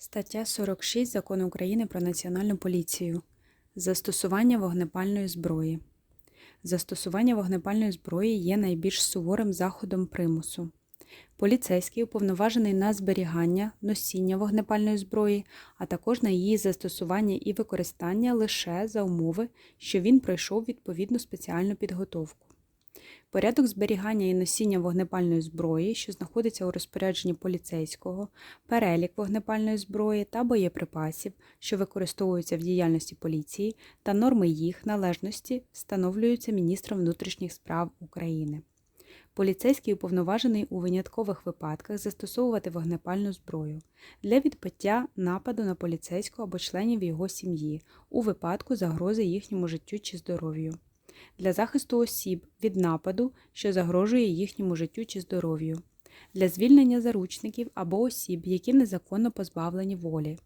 Стаття 46 Закону України про Національну поліцію. Застосування вогнепальної зброї. Застосування вогнепальної зброї є найбільш суворим заходом примусу. Поліцейський уповноважений на зберігання, носіння вогнепальної зброї, а також на її застосування і використання лише за умови, що він пройшов відповідну спеціальну підготовку. Порядок зберігання і носіння вогнепальної зброї, що знаходиться у розпорядженні поліцейського, перелік вогнепальної зброї та боєприпасів, що використовуються в діяльності поліції, та норми їх належності встановлюються міністром внутрішніх справ України. Поліцейський уповноважений у виняткових випадках застосовувати вогнепальну зброю для відбиття нападу на поліцейського або членів його сім'ї у випадку загрози їхньому життю чи здоров'ю для захисту осіб від нападу, що загрожує їхньому життю чи здоров'ю, для звільнення заручників або осіб, які незаконно позбавлені волі,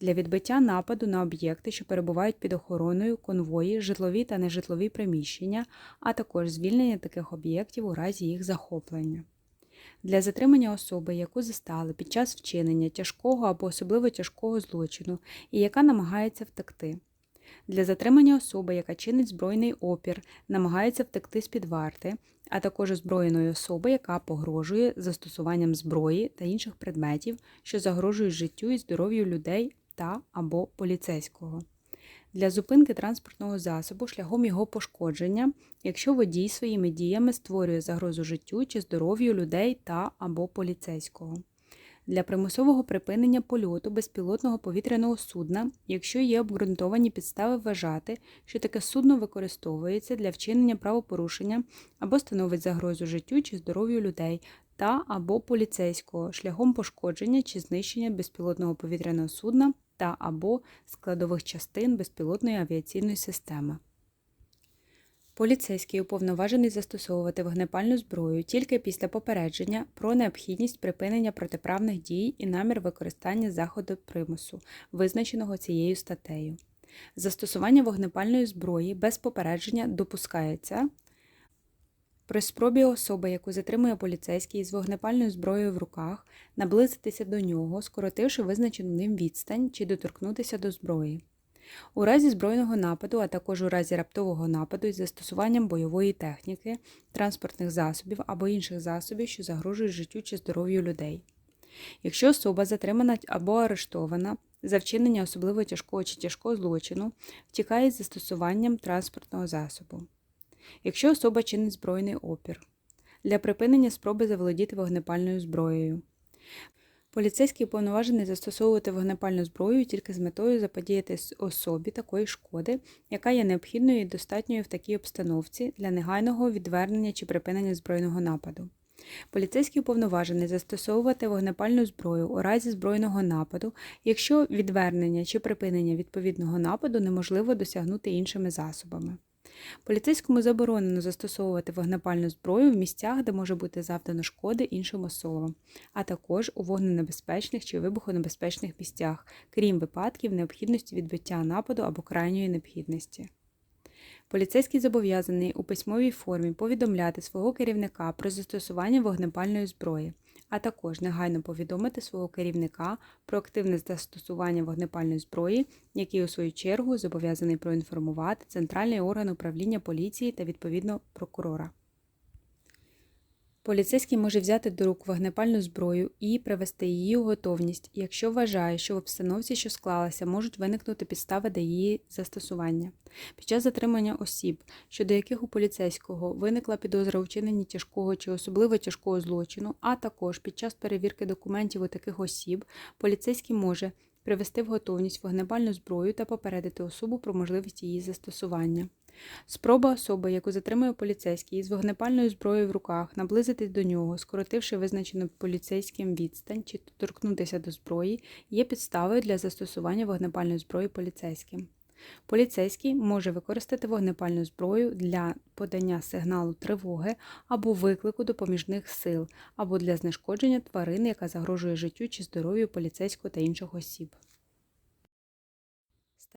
для відбиття нападу на об'єкти, що перебувають під охороною, конвої, житлові та нежитлові приміщення, а також звільнення таких об'єктів у разі їх захоплення. Для затримання особи, яку застали під час вчинення тяжкого або особливо тяжкого злочину і яка намагається втекти для затримання особи, яка чинить збройний опір, намагається втекти з-під варти, а також озброєної особи, яка погрожує застосуванням зброї та інших предметів, що загрожують життю і здоров'ю людей та або поліцейського. Для зупинки транспортного засобу шляхом його пошкодження, якщо водій своїми діями створює загрозу життю чи здоров'ю людей та або поліцейського для примусового припинення польоту безпілотного повітряного судна, якщо є обґрунтовані підстави вважати, що таке судно використовується для вчинення правопорушення або становить загрозу життю чи здоров'ю людей та або поліцейського шляхом пошкодження чи знищення безпілотного повітряного судна та або складових частин безпілотної авіаційної системи. Поліцейський уповноважений застосовувати вогнепальну зброю тільки після попередження про необхідність припинення протиправних дій і намір використання заходу примусу, визначеного цією статтею. Застосування вогнепальної зброї без попередження допускається при спробі особи, яку затримує поліцейський з вогнепальною зброєю в руках, наблизитися до нього, скоротивши визначену ним відстань чи доторкнутися до зброї. У разі збройного нападу, а також у разі раптового нападу із застосуванням бойової техніки, транспортних засобів або інших засобів, що загрожують життю чи здоров'ю людей. Якщо особа затримана або арештована за вчинення особливо тяжкого чи тяжкого злочину, втікає з застосуванням транспортного засобу. Якщо особа чинить збройний опір для припинення спроби заволодіти вогнепальною зброєю. Поліцейський уповноважений застосовувати вогнепальну зброю тільки з метою заподіяти особі такої шкоди, яка є необхідною і достатньою в такій обстановці для негайного відвернення чи припинення збройного нападу. Поліцейський уповноважений застосовувати вогнепальну зброю у разі збройного нападу, якщо відвернення чи припинення відповідного нападу неможливо досягнути іншими засобами. Поліцейському заборонено застосовувати вогнепальну зброю в місцях, де може бути завдано шкоди іншим особам, а також у вогненебезпечних чи вибухонебезпечних місцях, крім випадків необхідності відбиття нападу або крайньої необхідності. Поліцейський зобов'язаний у письмовій формі повідомляти свого керівника про застосування вогнепальної зброї, а також негайно повідомити свого керівника про активне застосування вогнепальної зброї, який, у свою чергу, зобов'язаний проінформувати центральний орган управління поліції та відповідно прокурора. Поліцейський може взяти до рук вогнепальну зброю і привести її у готовність, якщо вважає, що в обстановці, що склалася, можуть виникнути підстави до її застосування. Під час затримання осіб, щодо яких у поліцейського виникла підозра у вчиненні тяжкого чи особливо тяжкого злочину, а також під час перевірки документів у таких осіб, поліцейський може привести в готовність вогнепальну зброю та попередити особу про можливість її застосування. Спроба особи, яку затримує поліцейський із вогнепальною зброєю в руках, наблизитись до нього, скоротивши визначену поліцейським відстань чи торкнутися до зброї, є підставою для застосування вогнепальної зброї поліцейським. Поліцейський може використати вогнепальну зброю для подання сигналу тривоги або виклику допоміжних сил, або для знешкодження тварини, яка загрожує життю чи здоров'ю поліцейського та інших осіб.